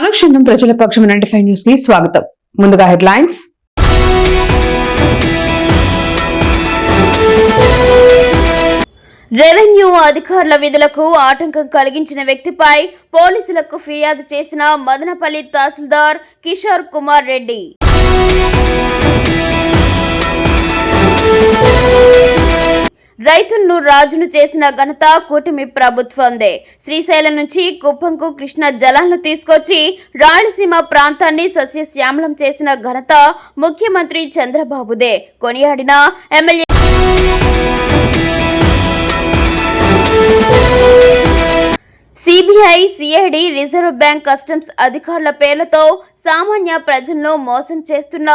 అనుక్షణం ప్రజల పక్షం ninety five న్యూస్కి స్వాగతం. ముందుగా హెడ్లైన్స్. రెవెన్యూ అధికారుల విధులకు ఆటంకం కలిగించిన వ్యక్తిపై పోలీసులకు ఫిర్యాదు చేసిన మదనపల్లి తహసీల్దార్ కిషోర్ కుమార్ రెడ్డి. రైతులను రాజును చేసిన ఘనత కూటమి ప్రభుత్వందే. శ్రీశైలం నుంచి కుప్పంకు కృష్ణ జలాలను తీసుకొచ్చి రాయలసీమ ప్రాంతాన్ని సస్యశ్యామలం చేసిన ఘనత ముఖ్యమంత్రి చంద్రబాబుదే. కొనియాడిన MLA CBI CID reserve bank customs అధికారుల పేర్లతో సామాన్య ప్రజలను మోసం చేస్తున్న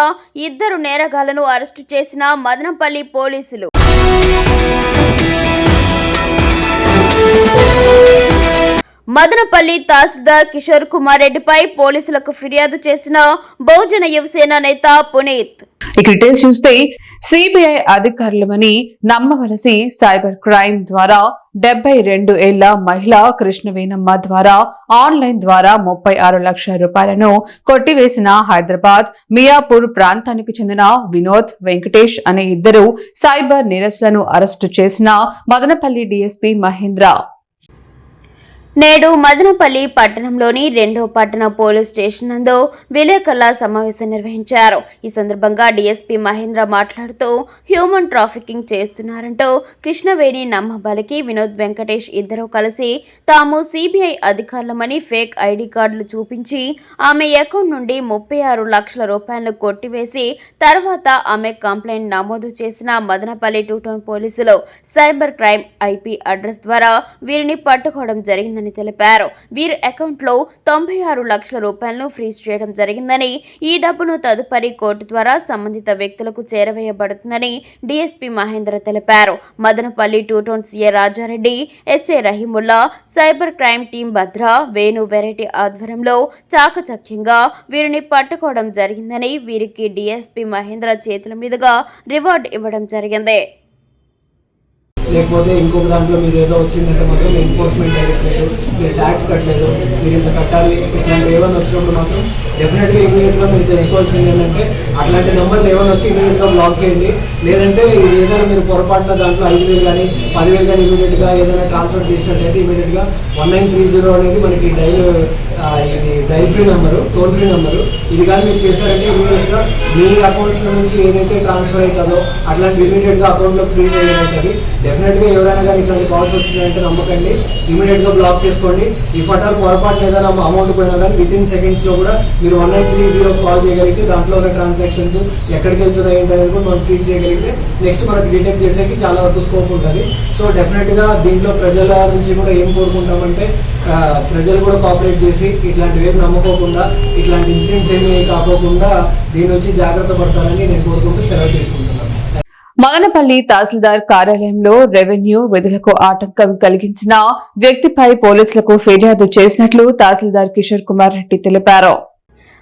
ఇద్దరు నేరగాళ్ళను అరెస్టు చేసిన మదనపల్లి పోలీసులు. thank you. మదనపల్లి తహసీల్దార్ కిషోర్ కుమార్ రెడ్డిపై పోలీసులకు ఫిర్యాదు చేసిన బహుజన యువసేన నేత పునీత్. ఇక డీటెయిల్స్ చూస్తే సిబిఐ అధికారులమని నమ్మవలసి సైబర్ క్రైమ్ ద్వారా డెబ్బై రెండు ఏళ్ళ మహిళ కృష్ణవేణమ్మ ద్వారా ఆన్లైన్ ద్వారా ముప్పై ఆరు లక్షల రూపాయలను కొట్టివేసిన హైదరాబాద్ మియాపూర్ ప్రాంతానికి చెందిన వినోద్ వెంకటేష్ అనే ఇద్దరు సైబర్ నేరస్తులను అరెస్టు చేసిన మదనపల్లి డీఎస్పీ మహేంద్ర. నేడు మదనపల్లి పట్టణంలోని రెండో పట్టణ పోలీస్ స్టేషన్ నందు విలేకరుల సమావేశం నిర్వహించారు. ఈ సందర్భంగా డీఎస్పీ మహేంద్ర మాట్లాడుతూ హ్యూమన్ ట్రాఫికింగ్ చేస్తున్నారంటూ కృష్ణవేణి నమ్మబలికి వినోద్ వెంకటేష్ ఇద్దరూ కలిసి తాము సిబిఐ అధికారులమని ఫేక్ ఐడి కార్డులు చూపించి ఆమె అకౌంట్ నుండి ముప్పై ఆరు లక్షల రూపాయలను కొట్టివేసి తర్వాత ఆమె కంప్లైంట్ నమోదు చేసిన మదనపల్లి టూ టౌన్ పోలీసులు సైబర్ క్రైమ్ ఐపీ అడ్రస్ ద్వారా వీరిని పట్టుకోవడం జరిగిందని తెలిపారు. వీరి అకౌంట్లో తొంభై ఆరు లక్షల రూపాయలను ఫ్రీజ్ చేయడం జరిగిందని ఈ డబ్బును తదుపరి కోర్టు ద్వారా సంబంధిత వ్యక్తులకు చేరవేయబడుతుందని డీఎస్పీ మహేంద్ర తెలిపారు. Madanapalle two town CI Rajareddy SI Rahimulla cyber crime team Bhadra Venu variety ఆధ్వర్యంలో చాకచక్యంగా వీరిని పట్టుకోవడం జరిగిందని వీరికి డీఎస్పీ మహేంద్ర చేతుల మీదుగా రివార్డు ఇవ్వడం జరిగింది. లేకపోతే ఇంకొక దాంట్లో మీరు ఏదో వచ్చిందంటే మాత్రం ఎన్ఫోర్స్మెంట్ డైరెక్టరేట్ మీరు ట్యాక్స్ కట్టలేదు. మీరు ఇంత కట్టాలి. ఇట్లాంటి ఏమైనా వచ్చినప్పుడు మాత్రం డెఫినెట్గా ఇమీడియట్గా మీరు తెలుసుకోవాల్సింది ఏంటంటే అట్లాంటి నెంబర్లు ఏమైనా వచ్చి ఇమీడియట్గా బ్లాక్ చేయండి. లేదంటే ఏదైనా మీరు పొరపాటున దాంట్లో ఐదు వేలు కానీ పదివేలు కానీ ఇమీడియట్గా ఏదైనా ట్రాన్స్ఫర్ చేసినట్టయితే ఇమీడియట్గా వన్ నైన్ త్రీ జీరో అనేది మనకి డైల్ ఇది dial free number toll free number. ఇది కానీ మీరు చేశారంటే ఇమీడియట్గా మీ అకౌంట్స్ నుంచి ఏదైతే ట్రాన్స్ఫర్ అవుతుందో అట్లాంటి ఇమీడియట్గా అకౌంట్లో ఫ్రీ అవుతుంది డెఫినెట్గా ఎవరైనా కానీ ఇట్లాంటి కాల్స్ వచ్చినాయంటే నమ్మకండి. ఇమీడియట్గా బ్లాక్ చేసుకోండి. ఇఫ్ అటాల్ పొరపాటున ఏదైనా అమౌంట్ పోయినా కానీ విత్ ఇన్ సెకండ్స్లో కూడా మీరు one nine three zero call చేయగలిగితే దాంట్లో ఉన్న ట్రాన్సాక్షన్స్ ఎక్కడికి వెళ్తున్నాయి ఏంటి అనేది కూడా మనం ఫ్రీ చేయగలిగితే నెక్స్ట్ మనకి డిటెక్ట్ చేసేకి చాలా వరకు స్కోప్ ఉంటుంది. సో డెఫినెట్గా దీంట్లో ప్రజల నుంచి కూడా ఏం కోరుకుంటామంటే ప్రజలు కూడా కోఆపరేట్ చేసి ఇట్లాంటివి ఏం నమ్ముకోకుండా ఇట్లాంటి ఇన్సిడెంట్స్ ఏమి కాకోకుండా దీని నుంచి జాగ్రత్త పడతారని నేను కోరుకుంటూ సెలవు తీసుకుంటున్నాను మదనపల్లి తహసీల్దార్ కార్యాలయంలో రెవెన్యూ విధులకు ఆటంకం కలిగించిన వ్యక్తిపై పోలీసులకు ఫిర్యాదు చేసినట్లు తహసీల్దార్ కిషోర్ కుమార్ రెడ్డి తెలిపారు.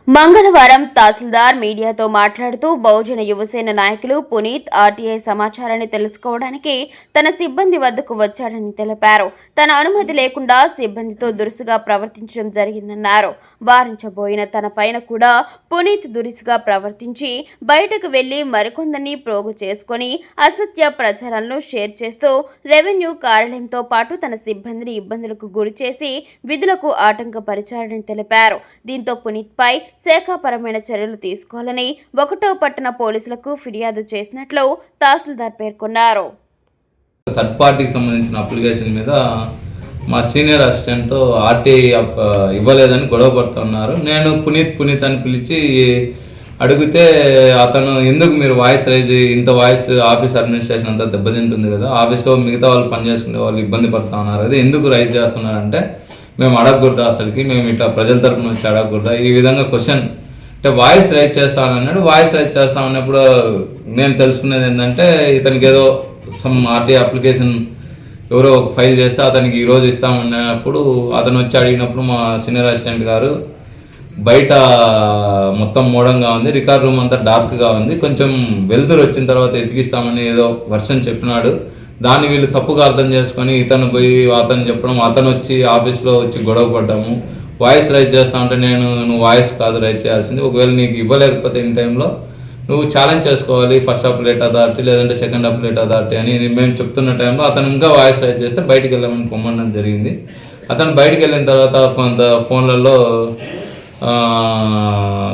మంగళవారం తహసీల్దార్ మీడియాతో మాట్లాడుతూ బహుజన యువసేన నాయకులు పునీత్ ఆర్టీఐ సమాచారాన్ని తెలుసుకోవడానికి తన సిబ్బంది వద్దకు వచ్చాడని తెలిపారు. తన అనుమతి లేకుండా సిబ్బందితో దురుసుగా ప్రవర్తించడం జరిగిందన్నారు. వారించబోయిన తన పైన కూడా పునీత్ దురుసుగా ప్రవర్తించి బయటకు వెళ్ళి మరికొందరిని ప్రోగు చేసుకొని అసత్య ప్రచారాలను షేర్ చేస్తూ రెవెన్యూ కార్యాలయంతో పాటు తన సిబ్బందిని ఇబ్బందులకు గురిచేసి విధులకు ఆటంకపరిచారని తెలిపారు. దీంతో పునీత్పై శాఖాపరమైన చర్యలు తీసుకోవాలని ఒకటో పట్టణ పోలీసులకు ఫిర్యాదు చేసినట్లు తహసీల్దార్ పేర్కొన్నారు. థర్డ్ పార్టీకి సంబంధించిన అప్లికేషన్ మీద మా సీనియర్ అసిస్టెంట్తో ఆర్టీఐ అప్- ఇవ్వలేదని గొడవ పడుతున్నారు నేను పునీత్ పునీత్ అని పిలిచి అడిగితే అతను ఎందుకు మీరు వాయిస్ రైజ్ ఇంత వాయిస్ ఆఫీస్ అడ్మినిస్ట్రేషన్ అంతా దెబ్బతింటుంది కదా ఆఫీస్లో మిగతా వాళ్ళు పనిచేసుకునే వాళ్ళు ఇబ్బంది పడుతూ ఉన్నారు ఎందుకు రైజ్ చేస్తున్నారంటే మేము అడగకూడదా అసలుకి మేము ఇట్లా ప్రజల తరపున వచ్చి అడగకూడదా? ఈ విధంగా క్వశ్చన్ అంటే వాయిస్ రైజ్ చేస్తానన్నాడు వాయిస్ రైజ్ చేస్తామన్నప్పుడు నేను తెలుసుకునేది ఏంటంటే ఇతనికి ఏదో సమ్ ఆర్టీ అప్లికేషన్ ఎవరో ఒక ఫైల్ చేస్తే అతనికి ఈరోజు ఇస్తామన్నప్పుడు అతను వచ్చి అడిగినప్పుడు మా సీనియర్ అసిస్టెంట్ గారు బయట మొత్తం మోడంగా ఉంది రికార్డ్ రూమ్ అంతా డార్క్గా ఉంది కొంచెం వెలుతురు వచ్చిన తర్వాత ఎతికిస్తామని ఏదో వర్షన్ చెప్పినాడు. దాన్ని వీళ్ళు తప్పుగా అర్థం చేసుకొని ఇతను పోయి అతను చెప్పడం అతను వచ్చి ఆఫీస్లో వచ్చి గొడవ పడ్డాము. వాయిస్ రైజ్ చేస్తా ఉంటే నేను నువ్వు వాయిస్ కాదు రైజ్ చేయాల్సింది. ఒకవేళ నీకు ఇవ్వలేకపోతే ఇన్ టైంలో నువ్వు ఛాలెంజ్ చేసుకోవాలి ఫస్ట్ అప్లేట్ అథారిటీ లేదంటే సెకండ్ అప్లేట్ అథారిటీ అని మేము చెప్తున్న టైంలో అతను ఇంకా వాయిస్ రైజ్ చేస్తే బయటికి వెళ్ళమని పొమ్మడం జరిగింది. అతను బయటికి వెళ్ళిన తర్వాత కొంత ఫోన్లలో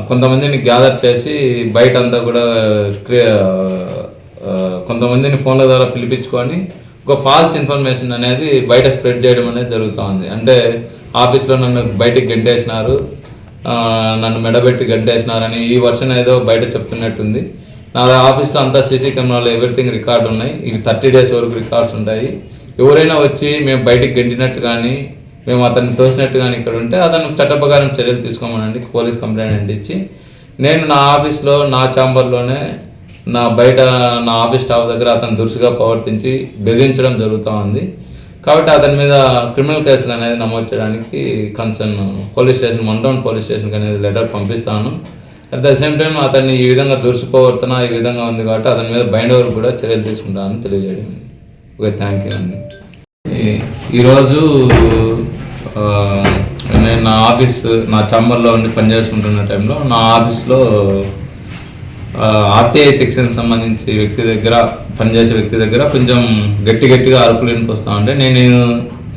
కొంతమందిని గ్యాదర్ చేసి బయట అంతా కూడా క్రియ కొంతమందిని ఫోన్ల ద్వారా పిలిపించుకొని ఒక ఫాల్స్ ఇన్ఫర్మేషన్ అనేది బయట స్ప్రెడ్ చేయడం అనేది జరుగుతూ ఉంది. అంటే ఆఫీస్లో నన్ను బయటికి గడ్డేసినారు నన్ను మెడబెట్టి గడ్డేసినారని ఈ వర్షన్ ఏదో బయట చెప్తున్నట్టుంది. నా ఆఫీస్లో అంతా సీసీ కెమెరాలో ఎవ్రీథింగ్ రికార్డ్ ఉన్నాయి. ఇవి థర్టీ డేస్ వరకు రికార్డ్స్ ఉంటాయి. ఎవరైనా వచ్చి మేము బయటికి గెంటినట్టు కానీ మేము అతన్ని తోసినట్టు కానీ ఇక్కడ ఉంటే అతను చట్ట ప్రకారం చర్యలు తీసుకోమనండి పోలీస్ కంప్లైంట్ ఇచ్చి నేను నా ఆఫీస్లో నా ఛాంబర్లోనే నా బయట నా ఆఫీస్ స్టాఫ్ దగ్గర అతను దురుసుగా ప్రవర్తించి బెదిరించడం జరుగుతూ ఉంది. కాబట్టి అతని మీద క్రిమినల్ కేసులు అనేది నమోదు చేయడానికి concern police station one town police స్టేషన్కి అనేది లెటర్ పంపిస్తాను. అట్ ద సేమ్ టైం అతన్ని ఈ విధంగా దురుసుపోవర్తన ఈ విధంగా ఉంది కాబట్టి అతని మీద బైండ్ ఓవర్ కూడా చర్యలు తీసుకుంటానని తెలియజేయడం. ఓకే థ్యాంక్ యూ అండి. ఈ- ఈరోజు నేను నా ఆఫీస్ నా ఛాంబర్లో ఉండి పనిచేసుకుంటున్న టైంలో నా ఆఫీస్లో ఆర్టీఐ సెక్షన్ సంబంధించి వ్యక్తి దగ్గర పనిచేసే వ్యక్తి దగ్గర కొంచెం గట్టి గట్టిగా అరుపులు వినిపిస్తా ఉంటే నేను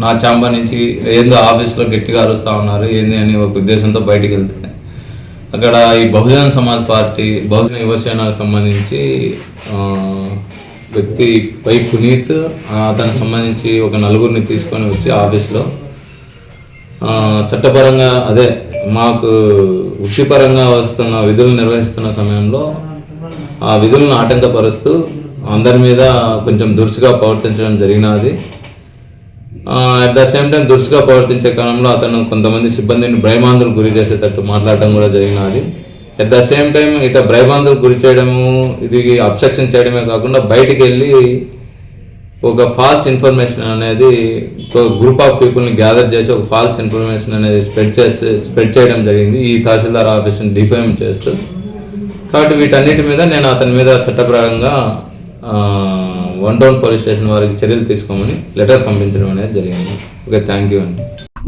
నా ఛాంబర్ నుంచి ఏందో ఆఫీస్లో గట్టిగా అరుస్తూ ఉన్నారు ఏంది అని ఒక ఉద్దేశంతో బయటికి వెళ్తే. అక్కడ ఈ బహుజన సమాజ్ పార్టీ బహుజన యువసేనకు సంబంధించి వ్యక్తి పై పునీత్ అతనికి సంబంధించి ఒక నలుగురిని తీసుకొని వచ్చి ఆఫీస్లో చట్టపరంగా అదే మాకు వృత్తిపరంగా వస్తున్న విధులు నిర్వహిస్తున్న సమయంలో ఆ విధులను ఆటంకపరుస్తూ అందరి మీద కొంచెం దురుసుగా ప్రవర్తించడం జరిగినది. అట్ ద సేమ్ టైం దురుసుగా ప్రవర్తించే కాలంలో అతను కొంతమంది సిబ్బందిని భయమాందులకు గురి చేసేటట్టు మాట్లాడడం కూడా జరిగినది. అట్ ద సేమ్ టైం ఇట భయమాందులకు గురి చేయడము ఇది అబ్స్ట్రక్షన్ చేయడమే కాకుండా బయటికి వెళ్ళి ఒక ఫాల్స్ ఇన్ఫర్మేషన్ అనేది ఒక గ్రూప్ ఆఫ్ పీపుల్ని గ్యాదర్ చేసి ఒక ఫాల్స్ ఇన్ఫర్మేషన్ అనేది స్ప్రెడ్ చేస్తే స్ప్రెడ్ చేయడం జరిగింది. ఈ తహసీల్దార్ ఆఫీస్ని డిఫైమ్ చేస్తూ కాబట్టి వీటన్నిటి మీద నేను అతని మీద చట్టపరంగా వన్ టౌన్ పోలీస్ స్టేషన్ వారికి చర్యలు తీసుకోమని లెటర్ పంపించడం అనేది జరిగింది. ఓకే థ్యాంక్ యూ అండి.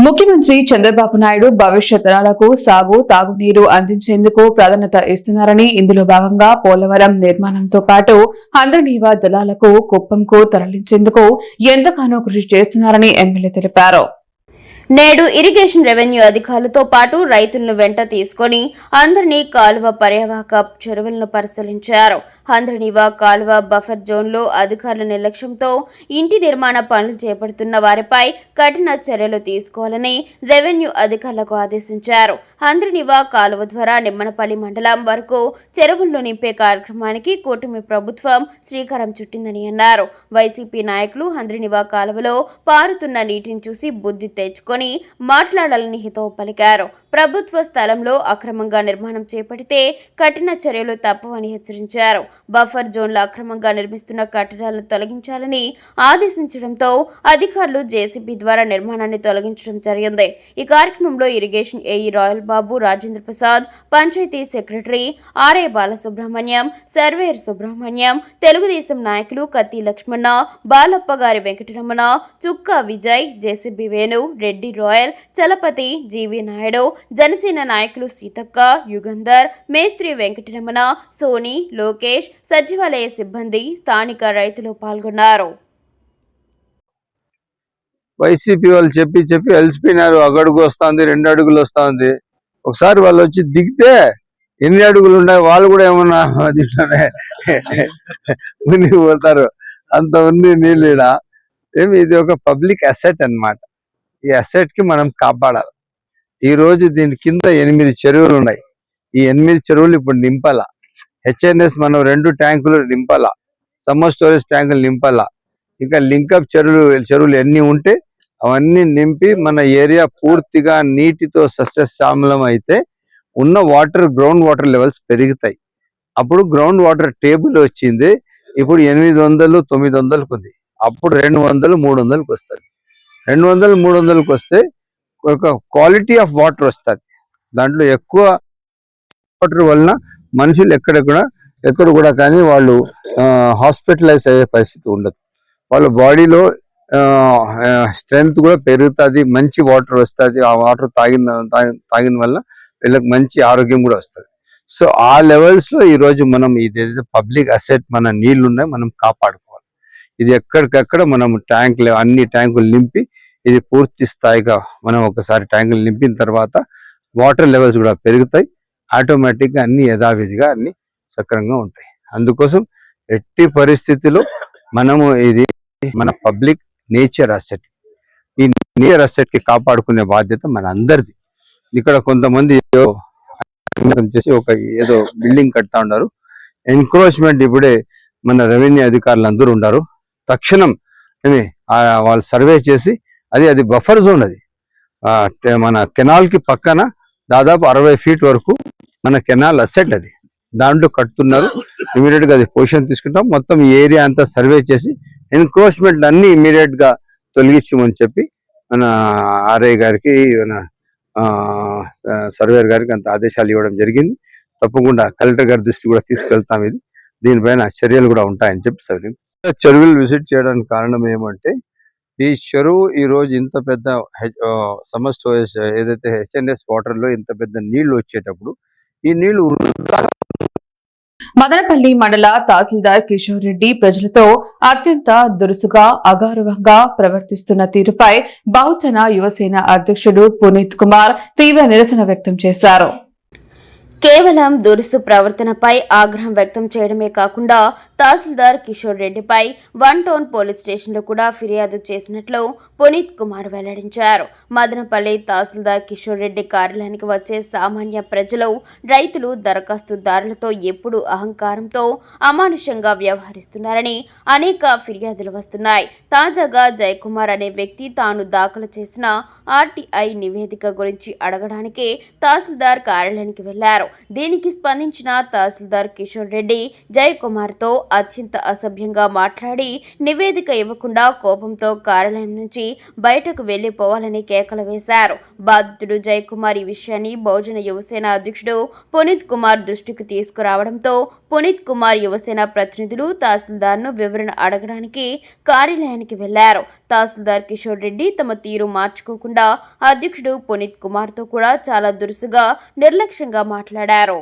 ముఖ్యమంత్రి చంద్రబాబు నాయుడు భవిష్యత్ తరాలకు సాగు తాగునీరు అందించేందుకు ప్రాధాన్యత ఇస్తున్నారని ఇందులో భాగంగా పోలవరం నిర్మాణంతో పాటు హంద్రనీవా దళాలకు కుప్పంకు తరలించేందుకు ఎంతగానో కృషి చేస్తున్నారని ఎమ్మెల్యే తెలిపారు. నేడు ఇరిగేషన్ రెవెన్యూ అధికారులతో పాటు రైతులను వెంట తీసుకొని అందరినీ కాలువ పర్యావాక చెరువులను పరిశీలించారు. హంద్రనీవా కాలువ బఫర్ జోన్లో అధికారుల నిర్లక్ష్యంతో ఇంటి నిర్మాణ పనులు చేపడుతున్న వారిపై కఠిన చర్యలు తీసుకోవాలని రెవెన్యూ అధికారులకు ఆదేశించారు. హంద్రనీవా కాలువ ద్వారా నిమ్మనపల్లి మండలం వరకు చెరువులను నింపే కార్యక్రమానికి కూటమి ప్రభుత్వం శ్రీకారం చుట్టిందని అన్నారు. వైసీపీ నాయకులు హంద్రనివా కాలువలో పారుతున్న నీటిని చూసి బుద్ధి తెచ్చుకొని మాట్లాడాలని హితవు పలికారు. ప్రభుత్వ స్థలంలో అక్రమంగా నిర్మాణం చేపడితే కఠిన చర్యలు తప్పవని హెచ్చరించారు. బఫర్ జోన్లో అక్రమంగా నిర్మిస్తున్న కట్టడాలను తొలగించాలని ఆదేశించడంతో అధికారులు జేసీబీ ద్వారా నిర్మాణాన్ని తొలగించడం జరిగింది. ఈ కార్యక్రమంలో irrigation AE Royal Babu Rajendra Prasad panchayati secretary RA Balasubrahmanyam surveyor Subrahmanyam Telugudesam నాయకులు కత్తి లక్ష్మణ బాలప్ప గారి వెంకటరమణ చుక్క విజయ్ జేసీబీ వేణు రెడ్డి రాయల్ చలపతి జీవి నాయుడు జనసేన నాయకులు సీతక్క యుగంధర్ మేస్త్రి వెంకటరమణ సోని లోకేష్ సచివాలయ సిబ్బంది స్థానిక రైతులు పాల్గొన్నారు. వైసీపీ వాళ్ళు చెప్పి చెప్పి అలసిపోయినారు. ఒక అడుగు వస్తుంది రెండు అడుగులు వస్తుంది. ఒకసారి వాళ్ళు వచ్చి దిగితే ఎన్ని అడుగులు ఉన్నాయి? వాళ్ళు కూడా ఏమన్నా దీంట్లోనే మునిగి పోతారు. అంత ఉంది నీళ్ళు ఏమి ఇది ఒక పబ్లిక్ అసెట్ అన్నమాట. ఈ అసెట్కి మనం కాపాడాలి. ఈ రోజు దీని కింద ఎనిమిది చెరువులు ఉన్నాయి. ఈ ఎనిమిది చెరువులు ఇప్పుడు నింపాల. హెచ్ఎన్ఎస్ మనం రెండు ట్యాంకులు నింపాల. సమ్మర్ స్టోరేజ్ ట్యాంకులు నింపాల. ఇంకా లింకప్ చెరువులు చెరువులు ఎన్ని ఉంటే అవన్నీ నింపి మన ఏరియా పూర్తిగా నీటితో సస్యశ్యామలం అయితే ఉన్న వాటర్ గ్రౌండ్ వాటర్ లెవెల్స్ పెరుగుతాయి. అప్పుడు గ్రౌండ్ వాటర్ టేబుల్ వచ్చింది. ఇప్పుడు ఎనిమిది వందలు తొమ్మిది వందలకు ఉంది. అప్పుడు రెండు వందలు మూడు వందలకు వస్తుంది రెండు వందలు మూడు వందలకు వస్తే ఒక క్వాలిటీ ఆఫ్ వాటర్ వస్తుంది. దాంట్లో ఎక్కువ వాటర్ వలన మనుషులు ఎక్కడెక్కడ ఎక్కడ కూడా కానీ వాళ్ళు హాస్పిటలైజ్ అయ్యే పరిస్థితి ఉండదు. వాళ్ళ బాడీలో స్ట్రెంగ్త్ కూడా పెరుగుతుంది మంచి వాటర్ వస్తుంది ఆ వాటర్ తాగిన తాగి- తాగిన వల్ల వీళ్ళకి మంచి ఆరోగ్యం కూడా వస్తుంది. సో ఆ లెవెల్స్లో ఈరోజు మనం ఇదేదైతే పబ్లిక్ అసెట్ మన నీళ్ళు ఉన్నాయి మనం కాపాడుకోవాలి. ఇది ఎక్కడికక్కడ మనం ట్యాంకులు అన్ని ట్యాంకులు నింపి ఇది పూర్తి స్థాయిగా మనం ఒకసారి ట్యాంకులు నింపిన తర్వాత వాటర్ లెవెల్స్ కూడా పెరుగుతాయి. ఆటోమేటిక్గా అన్ని యథావిధిగా అన్ని సక్రంగా ఉంటాయి. అందుకోసం ఎట్టి పరిస్థితిలో మనము ఇది మన పబ్లిక్ నేచర్ అసెట్ ఈ నేచర్ అసెట్కి కాపాడుకునే బాధ్యత మన అందరిది ఇక్కడ కొంతమంది ఏదో చేసి ఒక ఏదో బిల్డింగ్ కడతా ఉన్నారు. ఎన్క్రోచ్మెంట్ ఇప్పుడే మన రెవెన్యూ అధికారులు అందరూ ఉన్నారు. తక్షణం వాళ్ళు సర్వే చేసి అది అది బఫర్ జోన్ అది. మన కెనాల్కి పక్కన దాదాపు అరవై ఫీట్ వరకు మన కెనాల్ అసెట్ అది. దాంట్లో కట్టుతున్నారు ఇమీడియట్గా అది పొజిషన్ తీసుకుంటాం. మొత్తం ఈ ఏరియా అంతా సర్వే చేసి ఎన్క్రోచ్మెంట్ అన్ని ఇమీడియట్గా తొలగించమని చెప్పి మన ఆర్ఐ గారికి మన సర్వేర్ గారికి అంత ఆదేశాలు ఇవ్వడం జరిగింది. తప్పకుండా కలెక్టర్ గారి దృష్టి కూడా తీసుకెళ్తాం ఇది. దీనిపైన చర్యలు కూడా ఉంటాయని చెప్పి సరే చెరువులు విజిట్ చేయడానికి కారణం ఏమంటే ఈ చెరువు ఈ రోజు ఇంత పెద్ద సమ్మర్ స్టోరేజ్ ఏదైతే హెచ్ఎన్ఎస్ వాటర్లో ఇంత పెద్ద నీళ్ళు వచ్చేటప్పుడు ఈ నీళ్ళు మదనపల్లి మండల తహసీల్దార్ కిషోర్ రెడ్డి ప్రజలతో అత్యంత దురుసుగా అగౌరవంగా ప్రవర్తిస్తున్న తీరుపై బహుజన యువసేన అధ్యక్షుడు పునీత్ కుమార్ తీవ్ర నిరసన వ్యక్తం చేశారు. కేవలం దురుసు ప్రవర్తనపై ఆగ్రహం వ్యక్తం చేయడమే కాకుండా తహసీల్దార్ కిషోర్ రెడ్డిపై వన్ టౌన్ పోలీస్ స్టేషన్లో కూడా ఫిర్యాదు చేసినట్లు పునీత్ కుమార్ వెల్లడించారు. మదనపల్లి తహసీల్దార్ కిషోర్ రెడ్డి కార్యాలయానికి వచ్చే సామాన్య ప్రజలు రైతులు దరఖాస్తుదారులతో ఎప్పుడు అహంకారంతో అమానుషంగా వ్యవహరిస్తున్నారని అనేక ఫిర్యాదులు వస్తున్నాయి. తాజాగా జయకుమార్ అనే వ్యక్తి తాను దాఖలు చేసిన ఆర్టీఐ నివేదిక గురించి అడగడానికి తహసీల్దార్ కార్యాలయానికి వెళ్ళారు. దీనికి స్పందించిన తహసీల్దార్ కిషోర్ రెడ్డి జయకుమార్తో అత్యంత అసభ్యంగా మాట్లాడి నివేదిక ఇవ్వకుండా కోపంతో కార్యాలయం నుంచి బయటకు వెళ్ళిపోవాలని కేకలు వేశారు. బాధితుడు జయకుమార్ ఈ విషయాన్ని బహుజన యువసేన అధ్యక్షుడు పునీత్ కుమార్ దృష్టికి తీసుకురావడంతో పునీత్ కుమార్ యువసేన ప్రతినిధులు తహసీల్దార్ను వివరణ అడగడానికి కార్యాలయానికి వెళ్ళారు. తహసీల్దార్ కిషోర్ రెడ్డి తమ తీరు మార్చుకోకుండా అధ్యక్షుడు పునీత్ కుమార్తో కూడా చాలా దురుసుగా నిర్లక్ష్యంగా మాట్లాడారు.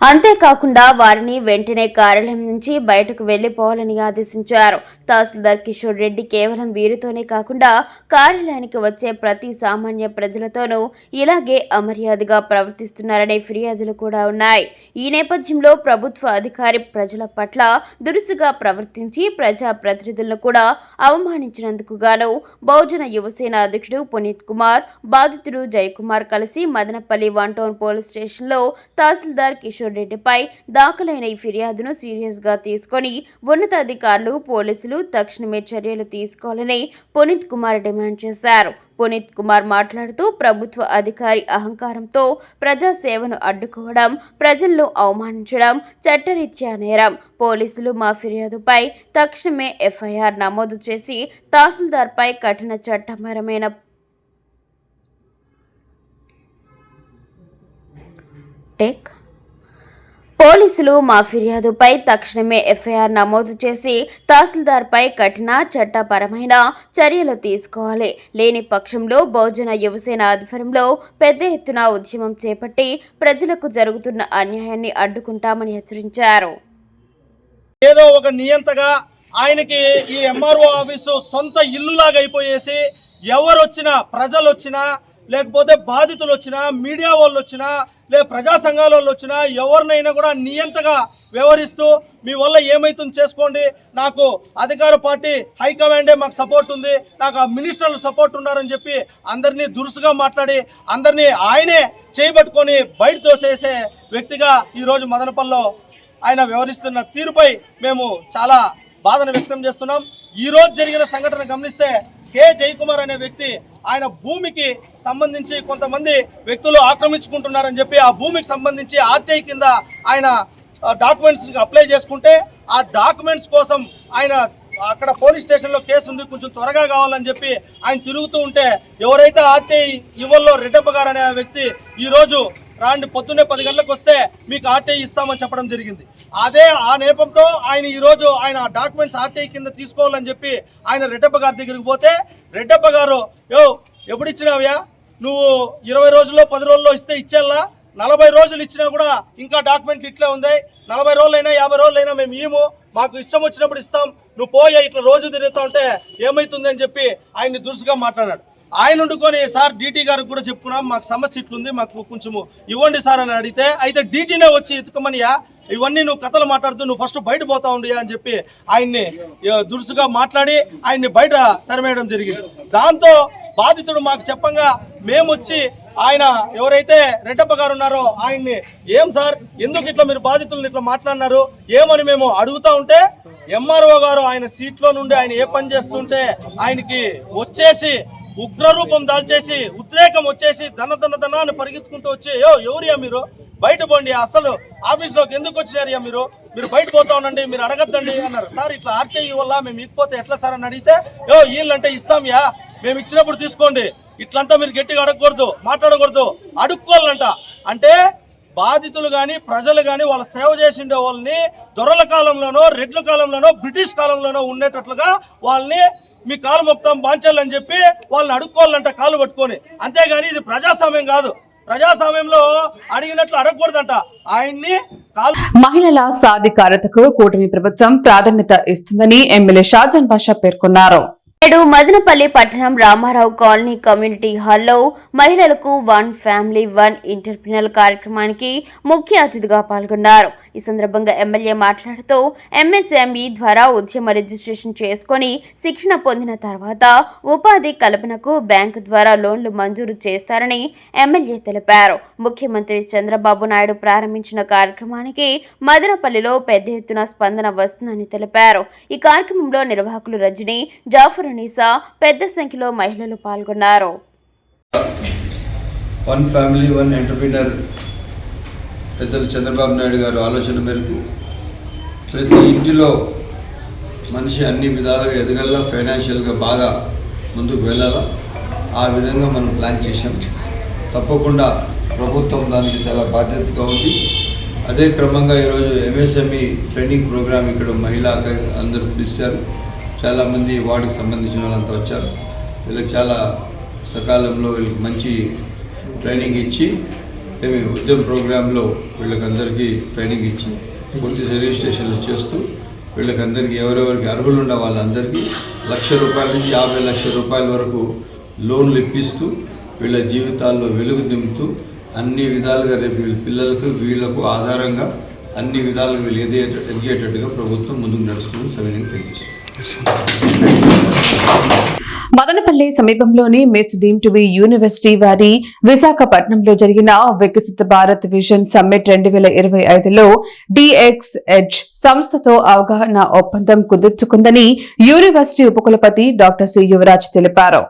అంతేకాకుండా వారిని వెంటనే కార్యాలయం నుంచి బయటకు వెళ్ళిపోవాలని ఆదేశించారు. తహసీల్దార్ కిషోర్ రెడ్డి కేవలం వీరితోనే కాకుండా కార్యాలయానికి వచ్చే ప్రతి సామాన్య ప్రజలతోనూ ఇలాగే అమర్యాదగా ప్రవర్తిస్తున్నారనే ఫిర్యాదులు కూడా ఉన్నాయి. ఈ నేపథ్యంలో ప్రభుత్వ అధికారి ప్రజల పట్ల దురుసుగా ప్రవర్తించి ప్రజా ప్రతినిధులను కూడా అవమానించినందుకు గాను బహుజన యువసేన అధ్యక్షుడు పునీత్ కుమార్ బాధితుడు జయకుమార్ కలిసి మదనపల్లి వన్ టౌన్ పోలీస్ స్టేషన్లో తహసీల్దార్ కిషోర్ రెడ్డిపై దాఖలైన ఈ ఫిర్యాదును సీరియస్గా తీసుకొని ఉన్నతాధికారులు పోలీసులు తక్షణమే చర్యలు తీసుకోవాలని పునీత్ కుమార్ డిమాండ్ చేశారు. పునీత్ కుమార్ మాట్లాడుతూ ప్రభుత్వ అధికారి అహంకారంతో ప్రజాసేవను అడ్డుకోవడం ప్రజలను అవమానించడం చట్టరీత్యా నేరం. పోలీసులు మా ఫిర్యాదుపై తక్షణమే ఎఫ్ఐఆర్ నమోదు చేసి తహసీల్దార్పై కఠిన చట్టపరమైన టేక్ పోలీసులు మా ఫిర్యాదుపై తక్షణమే ఎఫ్ఐఆర్ నమోదు చేసి తహసీల్దార్పై కఠిన చట్టపరమైన చర్యలు తీసుకోవాలి. లేని పక్షంలో బహుజన యువసేన ఆధ్వర్యంలో పెద్ద ఎత్తున ఉద్యమం చేపట్టి ప్రజలకు జరుగుతున్న అన్యాయాన్ని అడ్డుకుంటామని హెచ్చరించారు. ఏదో ఒక నియంతగా ఆయనకి ఈ ఎంఆర్ఓ ఆఫీసు సొంత ఇల్లులాగా అయిపోయేసి ఎవరు వచ్చినా ప్రజలు వచ్చినా లేకపోతే బాధితులు వచ్చినా మీడియా వాళ్ళు వచ్చినా లే ప్రజా సంఘాల వాళ్ళు వచ్చినా ఎవరినైనా కూడా నియంతగా వ్యవహరిస్తూ మీ వల్ల ఏమైతుంది చేసుకోండి. నాకు అధికార పార్టీ హైకమాండే మాకు సపోర్ట్ ఉంది. నాకు ఆ మినిస్టర్లు సపోర్ట్ ఉన్నారని చెప్పి అందరినీ దురుసుగా మాట్లాడి అందరినీ ఆయనే చేయబట్టుకొని బయట తోసేసే వ్యక్తిగా ఈరోజు మదనపల్లిలో ఆయన వ్యవహరిస్తున్న తీరుపై మేము చాలా బాధను వ్యక్తం చేస్తున్నాం. ఈరోజు జరిగిన సంఘటన గమనిస్తే కె. జయకుమార్ అనే వ్యక్తి ఆయన భూమికి సంబంధించి కొంతమంది వ్యక్తులు ఆక్రమించుకుంటున్నారని చెప్పి ఆ భూమికి సంబంధించి ఆర్టీఐ కింద ఆయన డాక్యుమెంట్స్ అప్లై చేసుకుంటే ఆ డాక్యుమెంట్స్ కోసం ఆయన అక్కడ పోలీస్ స్టేషన్లో కేసు ఉంది కొంచెం త్వరగా కావాలని చెప్పి ఆయన తిరుగుతూ ఉంటే ఎవరైతే ఆర్టీఐ ఇవ్వల్లో రెడ్డప్ప గారు అనే వ్యక్తి ఈరోజు రాండి పొద్దున్నే పది గంటలకు వస్తే మీకు ఆర్టీఐ ఇస్తామని చెప్పడం జరిగింది. అదే ఆ నేపంతో ఆయన ఈరోజు ఆయన డాక్యుమెంట్స్ ఆర్టీఐ కింద తీసుకోవాలని చెప్పి ఆయన రెడ్డప్ప గారి దగ్గరికి పోతే రెడ్డప్ప గారు యో ఎప్పుడు ఇచ్చినావ్యా నువ్వు ఇరవై రోజుల్లో పది రోజుల్లో ఇస్తే ఇచ్చేలా? నలభై రోజులు ఇచ్చినా కూడా ఇంకా డాక్యుమెంట్లు ఇట్లే ఉంది నలభై రోజులైనా యాభై రోజులైనా మేము ఇయ్యము మాకు ఇష్టం వచ్చినప్పుడు ఇస్తాం. నువ్వు పోయా ఇట్లా రోజు తిరుగుతా ఉంటే ఏమవుతుందని అని చెప్పి ఆయన్ని దురుసుగా మాట్లాడాడు. ఆయన వండుకొని సార్ డీటీ గారికి కూడా చెప్పుకున్నాం. మాకు సమస్య ఇట్లుంది మాకు కొంచెము ఇవ్వండి సార్ అని అడిగితే అయితే డీటీనే వచ్చి ఎత్తుకోమనియా? ఇవన్నీ నువ్వు కథలు మాట్లాడుతూ నువ్వు ఫస్ట్ బయట పోతా ఉండి అని చెప్పి ఆయన్ని దురుసుగా మాట్లాడి ఆయన్ని బయట తరిమేయడం జరిగింది. దాంతో బాధితుడు మాకు చెప్పంగా మేము వచ్చి ఆయన ఎవరైతే రెడ్డప్ప గారు ఉన్నారో ఆయన్ని ఏం సార్ ఎందుకు ఇట్లా మీరు బాధితులను ఇట్లా మాట్లాడినారు? ఏమని మేము అడుగుతా ఉంటే ఎంఆర్ఓ గారు ఆయన సీట్లో నుండి ఆయన ఏ పని చేస్తుంటే ఆయనకి వచ్చేసి ఉగ్రరూపం దాల్చేసి ఉద్రేకం వచ్చేసి ధన ధన ధనాన్ని అని పరిగెత్తుకుంటూ వచ్చి యో ఎవరియా మీరు? బయట పోండి అసలు ఆఫీస్లోకి ఎందుకు వచ్చినారయ్యా మీరు? మీరు బయట పోతా ఉండండి మీరు అడగద్దండి అన్నారు. సార్ ఇట్లా ఆర్టీఐ వల్ల మేము ఇకపోతే ఎట్లా సార్? అని అడిగితే యో వీళ్ళంటే ఇస్తాంయా మేము ఇచ్చినప్పుడు తీసుకోండి. ఇట్లంతా మీరు గట్టిగా అడగకూడదు మాట్లాడకూడదు అడుక్కోవాలంట. అంటే బాధితులు కానీ ప్రజలు కానీ వాళ్ళ సేవ చేసిండే వాళ్ళని దొరల కాలంలోనో రెడ్ల కాలంలోనో బ్రిటిష్ కాలంలోనో ఉండేటట్లుగా వాళ్ళని మీ కాలు మొత్తం బాంచాలని చెప్పి వాళ్ళని అడుక్కోవాలంట కాలు పట్టుకొని. అంతేగాని ఇది ప్రజాస్వామ్యం కాదు. ప్రజాస్వామ్యంలో అడిగినట్లు అడగకూడదంట. ఆయన్ని కాలు మహిళల సాధికారతకు కూటమి ప్రభుత్వం ప్రాధాన్యత ఇస్తుందని ఎమ్మెల్యే షాజాన్ బాషా పేర్కొన్నారు. నేడు మదనపల్లి పట్టణం రామారావు కాలనీ కమ్యూనిటీ హాల్లో మహిళలకు వన్ ఫ్యామిలీ వన్ ఇంటర్ప్రినల్ కార్యక్రమానికి ముఖ్య అతిథిగా పాల్గొన్నారు. ఈ సందర్భంగా ఎమ్మెల్యే మాట్లాడుతూ ఎంఎస్ఎంఈ ద్వారా ఉద్యమ రిజిస్ట్రేషన్ చేసుకొని శిక్షణ పొందిన తర్వాత ఉపాధి కల్పనకు బ్యాంకు ద్వారా లోన్లు మంజూరు చేస్తారని ఎమ్మెల్యే తెలిపారు. ముఖ్యమంత్రి చంద్రబాబు నాయుడు ప్రారంభించిన కార్యక్రమానికి మదనపల్లిలో పెద్ద ఎత్తున స్పందన వస్తుందని తెలిపారు. ఈ కార్యక్రమంలో నిర్వాహకులు రజని జాఫర్ నీసా పెద్ద సంఖ్యలో మహిళలు పాల్గొన్నారు. వన్ ఫ్యామిలీ వన్ ఎంటర్ప్రీనర్ పెద్దలు చంద్రబాబు నాయుడు గారు ఆలోచన మేరకు ప్రతి ఇంటిలో మనిషి అన్ని విధాలుగా ఎదగల్లా ఫైనాన్షియల్గా బాగా ముందుకు వెళ్ళాలా? ఆ విధంగా మనం ప్లాన్ చేసాం తప్పకుండా ప్రభుత్వం దానికి చాలా బాధ్యతగా ఉంది. అదే క్రమంగా ఈరోజు ఎంఎస్ఎంఈ ట్రైనింగ్ ప్రోగ్రామ్ ఇక్కడ మహిళా అందరూ పిలిచారు. చాలామంది వార్డుకి సంబంధించిన వాళ్ళంతా వచ్చారు. వీళ్ళకి చాలా సకాలంలో వీళ్ళకి మంచి ట్రైనింగ్ ఇచ్చి మేము ఉద్యమ ప్రోగ్రాంలో వీళ్ళకందరికీ ట్రైనింగ్ ఇచ్చి పూర్తి రిజిస్ట్రేషన్లు చేస్తూ వీళ్ళకందరికీ ఎవరెవరికి అర్హులు ఉన్న వాళ్ళందరికీ లక్ష రూపాయల నుంచి యాభై లక్షల రూపాయల వరకు లోన్లు ఇప్పిస్తూ వీళ్ళ జీవితాల్లో వెలుగు నింపుతూ అన్ని విధాలుగా రేపు వీళ్ళ పిల్లలకు వీళ్ళకు ఆధారంగా అన్ని విధాలుగా వీళ్ళు ఎదిగే ఎదిగేటట్టుగా ప్రభుత్వం ముందుకు నడుస్తుందని సవినీయంగా తెలియజేస్తుంది. మదనపల్లి సమీపంలోని MITS deemed to be university వారి విశాఖపట్నంలో జరిగిన వికసిత భారత్ విజన్ సమ్మిట్ రెండు వేల ఇరవై ఐదులో డిఎక్స్హెచ్ సంస్థతో అవగాహన ఒప్పందం కుదుర్చుకుందని యూనివర్సిటీ ఉపకులపతి డాక్టర్ సి యువరాజ్ తెలిపారు.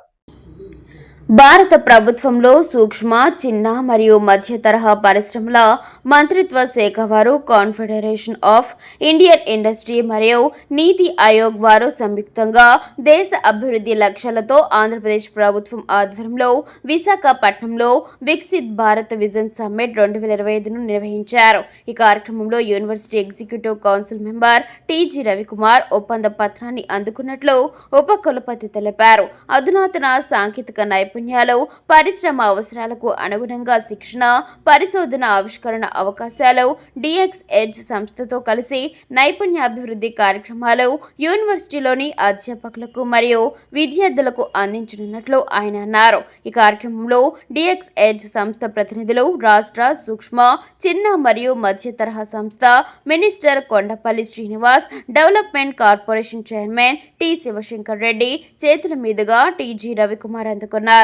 భారత ప్రభుత్వంలో సూక్ష్మ చిన్న మరియు మధ్య తరహా పరిశ్రమల మంత్రిత్వ శాఖ వారు కాన్ఫెడరేషన్ ఆఫ్ ఇండియన్ ఇండస్ట్రీ మరియు నీతి ఆయోగ్ వారు సంయుక్తంగా దేశ అభివృద్ధి లక్ష్యాలతో ఆంధ్రప్రదేశ్ ప్రభుత్వం ఆధ్వర్యంలో విశాఖపట్నంలో వికసిత్ భారత్ విజన్ సమ్మిట్ రెండు వేల ఇరవై ఐదును నిర్వహించారు. ఈ కార్యక్రమంలో university executive council member TG Ravikumar ఒప్పంద పత్రాన్ని అందుకున్నట్లు ఉపకులపతి తెలిపారు. అధునాతన సాంకేతిక నైపుణ్యం నైపుణ్యాలు పరిశ్రమ అవసరాలకు అనుగుణంగా శిక్షణ పరిశోధన ఆవిష్కరణ అవకాశాలు డిఎక్స్ ఎడ్జ్ సంస్థతో కలిసి నైపుణ్యాభివృద్ధి కార్యక్రమాలు యూనివర్సిటీలోని అధ్యాపకులకు మరియు విద్యార్థులకు అందించనున్నట్లు ఆయన అన్నారు. ఈ కార్యక్రమంలో డిఎక్స్ ఎడ్జ్ సంస్థ ప్రతినిధులు రాష్ట్ర సూక్ష్మ చిన్న మరియు మధ్య తరహా సంస్థ minister Kondapalli Srinivas development corporation chairman T Sivashankar Reddy చేతుల మీదుగా టీజీ రవికుమార్ అందుకున్నారు.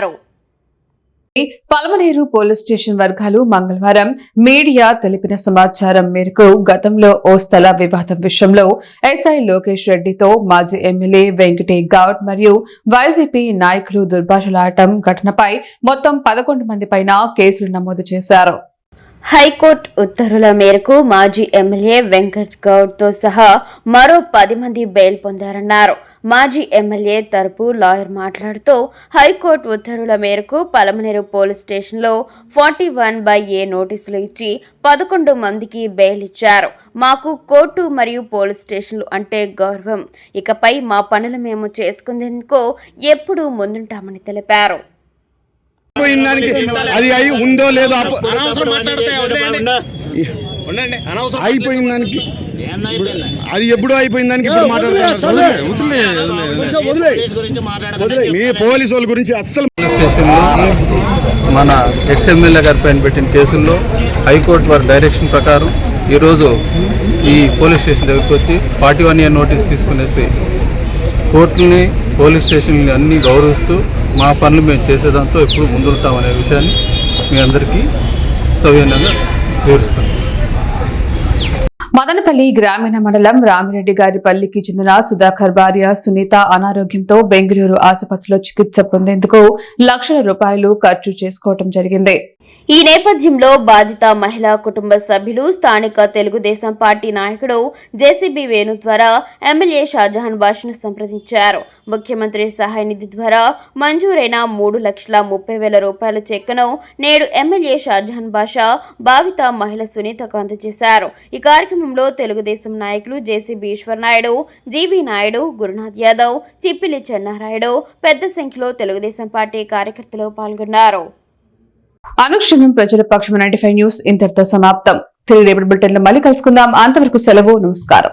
పలమనేరు పోలీస్ స్టేషన్ వర్గాలు మంగళవారం మీడియా తెలిపిన సమాచారం మేరకు గతంలో ఓ స్థల వివాదం విషయంలో ఎస్ఐ లోకేష్ రెడ్డితో మాజీ ఎమ్మెల్యే వెంకటే గౌడ్ మరియు వైసీపీ నాయకులు దుర్భాషలాడటం ఘటనపై మొత్తం పదకొండు మంది పైన కేసులు నమోదు చేశారు. హైకోర్టు ఉత్తర్వుల మేరకు మాజీ ఎమ్మెల్యే వెంకట్ గౌడ్తో సహా మరో పది మంది బెయిల్ పొందారన్నారు. మాజీ ఎమ్మెల్యే తరపు లాయర్ మాట్లాడుతూ హైకోర్టు ఉత్తర్వుల మేరకు పలమనేరు పోలీస్ స్టేషన్లో ఫార్టీ వన్ బై ఏ నోటీసులు ఇచ్చి పదకొండు మందికి బెయిల్ ఇచ్చారు. మాకు కోర్టు మరియు పోలీస్ స్టేషన్లు అంటే గౌరవం. ఇకపై మా పనులు మేము చేసుకునేందుకు ఎప్పుడూ ముందుంటామని తెలిపారు. అది అయి ఉందో లేదో అయిపోయిన దానికి అది ఎప్పుడో అయిపోయిన దానికి ఇప్పుడు మాట్లాడుతున్నారు మీ పోలీసు వాళ్ళ గురించి అస్సలు మన ఎక్స్ ఎమ్మెల్యే గారి పైన పెట్టిన కేసుల్లో హైకోర్టు వారి డైరెక్షన్ ప్రకారం ఈరోజు ఈ పోలీస్ స్టేషన్ దగ్గరికి వచ్చి ఫార్టీ వన్ ఇయర్ నోటీస్ తీసుకునేసి కోర్టుని పోలీస్ స్టేషన్ని అన్నీ గౌరవిస్తూ మా పనులు మేము చేసేదాంతో ఎప్పుడు ముందుంటామనే విషయాన్ని మీ అందరికీ సౌజన్యంగా వివరిస్తాం. మదనపల్లి గ్రామీణ మండలం రామిరెడ్డి గారి పల్లికి చెందిన సుధాకర్ భార్య సునీత అనారోగ్యంతో బెంగళూరు ఆసుపత్రిలో చికిత్స పొందేందుకు లక్షల రూపాయలు ఖర్చు చేసుకోవడం జరిగింది. ఈ నేపథ్యంలో బాధిత మహిళా కుటుంబ సభ్యులు స్థానిక తెలుగుదేశం పార్టీ నాయకుడు జేసీబీ వేణు ద్వారా ఎమ్మెల్యే షాజహాన్ బాషను సంప్రదించారు. ముఖ్యమంత్రి సహాయ నిధి ద్వారా మంజూరైన మూడు లక్షల ముప్పై వేల రూపాయల చెక్కును నేడు ఎమ్మెల్యే షాజహాన్ బాషా బాధిత మహిళ సునీతకు అందజేశారు. ఈ కార్యక్రమంలో తెలుగుదేశం నాయకులు జేసీబీ ఈశ్వర్ నాయుడు జీవీ నాయుడు గురునాథ్ యాదవ్ చిప్పిలి చెన్నారాయుడు పెద్ద సంఖ్యలో తెలుగుదేశం పార్టీ కార్యకర్తలు పాల్గొన్నారు. అనుక్షణం ప్రజల పక్షం నైన్టీ ఫైవ్ న్యూస్ ఇంతటితో సమాప్తం. తిరిగి రేపటి బ్రిటన్లో మళ్ళీ కలుసుకుందాం. అంతవరకు సెలవు నమస్కారం.